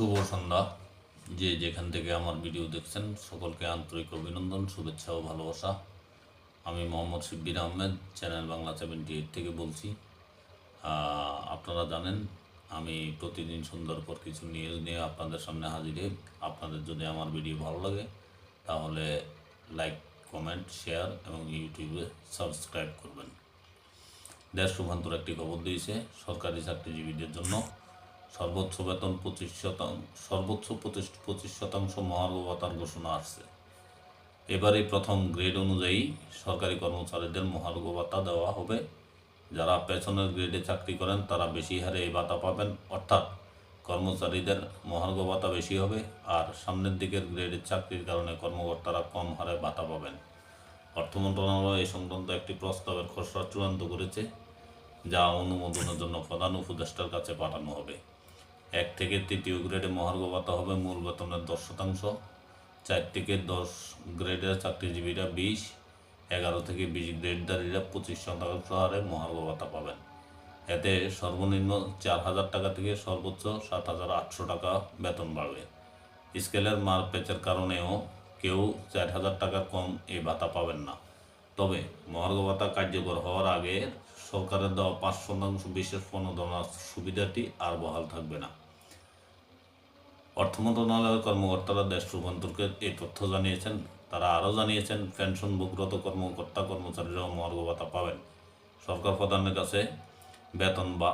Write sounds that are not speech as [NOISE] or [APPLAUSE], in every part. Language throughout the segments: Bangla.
শুভ সন্ধ্যা। যে যেখান থেকে আমার ভিডিও দেখছেন, সকলকে আন্তরিক অভিনন্দন, শুভেচ্ছা ও ভালোবাসা। আমি Mohammad Shibbir Ahmed, channel Bangla seventy eight থেকে বলছি। আপনারা জানেন, আমি প্রতিদিন সুন্দর পর কিছু নিউজ নিয়ে আপনাদের সামনে হাজির আপনাদের যদি আমার ভিডিও ভালো লাগে, তাহলে লাইক কমেন্ট শেয়ার এবং ইউটিউবে সাবস্ক্রাইব করবেন। দেশ শুভান্তর একটি খবর দিয়েছে, সরকারি চাকরিজীবীদের জন্য। সর্বোচ্চ বেতন পঁচিশ শতাংশ সর্বোচ্চ পঁচিশ শতাংশ মহার্ঘ ভাতার ঘোষণা আসছে। এবারে প্রথম গ্রেড অনুযায়ী সরকারি কর্মচারীদের মহার্ঘ ভাতা দেওয়া হবে। যারা পেছনের গ্রেডে চাকরি করেন, তারা বেশি হারে এই ভাতা পাবেন। অর্থাৎ কর্মচারীদের মহার্ঘ ভাতা বেশি হবে আর সামনের দিকের গ্রেডের চাকরির কারণে কর্মকর্তারা কম হারে ভাতা পাবেন। অর্থ মন্ত্রণালয় এই সংক্রান্ত একটি প্রস্তাবের খসড়া চূড়ান্ত করেছে, যা অনুমোদনের জন্য প্রধান উপদেষ্টার কাছে পাঠানো হবে। এক থেকে তৃতীয় গ্রেডে মহার্ঘ ভাতা হবে মূল বেতনের দশ শতাংশ। চার থেকে দশ গ্রেডের চাকরিজীবীরা বিশ, এগারো থেকে বিশ গ্রেডধারীরা পঁচিশ শতাংশ হারে মহার্ঘ ভাতা পাবেন। এতে সর্বনিম্ন চার হাজার টাকা থেকে সর্বোচ্চ সাত হাজার আটশো টাকা বেতন বাড়বে। স্কেলের মার পেচের কারণেও কেউ চার হাজার টাকার কম এই ভাতা পাবেন না। তবে মহার্ঘ ভাতা কার্যকর হওয়ার আগে সরকারের দেওয়া পাঁচ শতাংশ বিশেষ প্রণোদনার সুবিধাটি আর বহাল থাকবে না। অর্থ মন্ত্রণালয়ের কর্মকর্তারা দেশ রূপান্তরকে এই তথ্য জানিয়েছেন। তারা আরও জানিয়েছেন, পেনশনভোগরত কর্মকর্তা কর্মচারীরাও মহার্ঘ ভাতা পাবেন। সরকার প্রধানের কাছে বেতন বা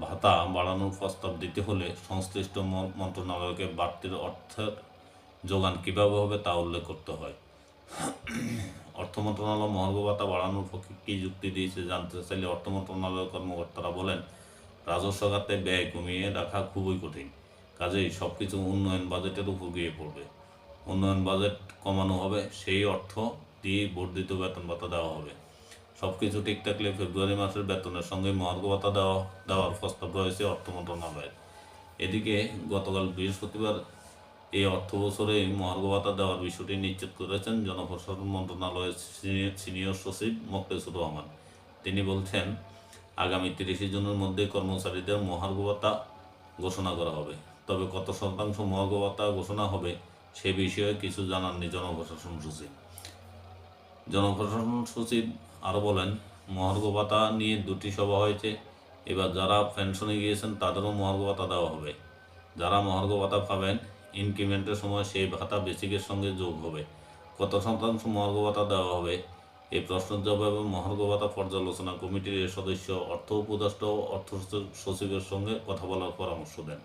ভাতা বাড়ানোর প্রস্তাব দিতে হলে সংশ্লিষ্ট মন্ত্রণালয়কে বাড়তির অর্থের যোগান কীভাবে হবে তা উল্লেখ করতে হয়। [COUGHS] অর্থ মন্ত্রণালয় মহার্ঘ ভাতা বাড়ানোর পক্ষে কী যুক্তি দিয়েছে জানতে চাইলে অর্থ মন্ত্রণালয়ের কর্মকর্তারা বলেন, রাজস্ব খাতে ব্যয় কমিয়ে রাখা খুবই কঠিন। কাজেই সব কিছু উন্নয়ন বাজেটের উপর গিয়ে পড়বে। উন্নয়ন বাজেট কমানো হবে, সেই অর্থ দিয়ে বর্ধিত বেতন ভাতা দেওয়া হবে। সব কিছু ঠিক থাকলে ফেব্রুয়ারি মাসের বেতনের সঙ্গে মহার্ঘ ভাতা দেওয়া, দেওয়ার প্রস্তাব রয়েছে অর্থ মন্ত্রণালয়ের এদিকে গতকাল বৃহস্পতিবার এই অর্থ বছরে মহার্ঘ ভাতা দেওয়ার বিষয়টি নিশ্চিত করেছেন জনপ্রশাসন মন্ত্রণালয়ের সিনি- সিনিয়র সচিব মোখলেসুর রহমান। তিনি বলছেন, আগামী তিরিশে জুনের মধ্যে কর্মচারীদের মহার্ঘ ভাতা ঘোষণা করা হবে। তবে কত শতাংশ মহার্ঘ ভাতা ঘোষণা হবে সে বিষয়ে কিছু জানাননি জনপ্রশাসন সচিব। জনপ্রশাসন সচিব আরও বলেন মহার্ঘ ভাতা নিয়ে দুটি সভা হয়েছে। এবার যারা পেনশনে গিয়েছেন তাদেরও মহার্ঘ ভাতা দেওয়া হবে। যারা মহার্ঘ ভাতা পাবেন ইনক্রিমেন্টের সময় সেই ভাতা বেসিকের সঙ্গে যোগ হবে। কত শতাংশ মহার্ঘ ভাতা দেওয়া হবে? এই প্রশ্নের জবাবে মহার্ঘ ভাতা পর্যালোচনা কমিটির সদস্য, অর্থ উপদেষ্টা অর্থ সচিবের সঙ্গে কথা বলার পরামর্শ দেন।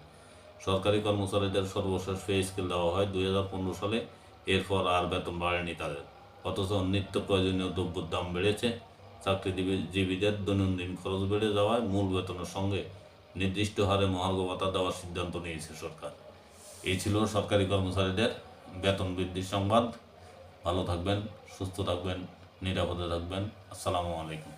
সরকারি কর্মচারীদের সর্বশেষ পে স্কেল দেওয়া হয় দুই হাজার পনেরো সালে। এরপর আর বেতন বাড়েনি তাদের। অথচ নিত্য প্রয়োজনীয় দ্রব্যের দাম বেড়েছে। চাকরিজীবীদের দৈনন্দিন খরচ বেড়ে যাওয়ায় মূল বেতনের সঙ্গে নির্দিষ্ট হারে মহার্ঘ ভাতা দেওয়ার সিদ্ধান্ত নিয়েছে সরকার। এই ছিল সরকারি কর্মচারীদের বেতন বৃদ্ধির সংবাদ। ভালো থাকবেন, সুস্থ থাকবেন, নিরাপদে থাকবেন। আসসালামু আলাইকুম।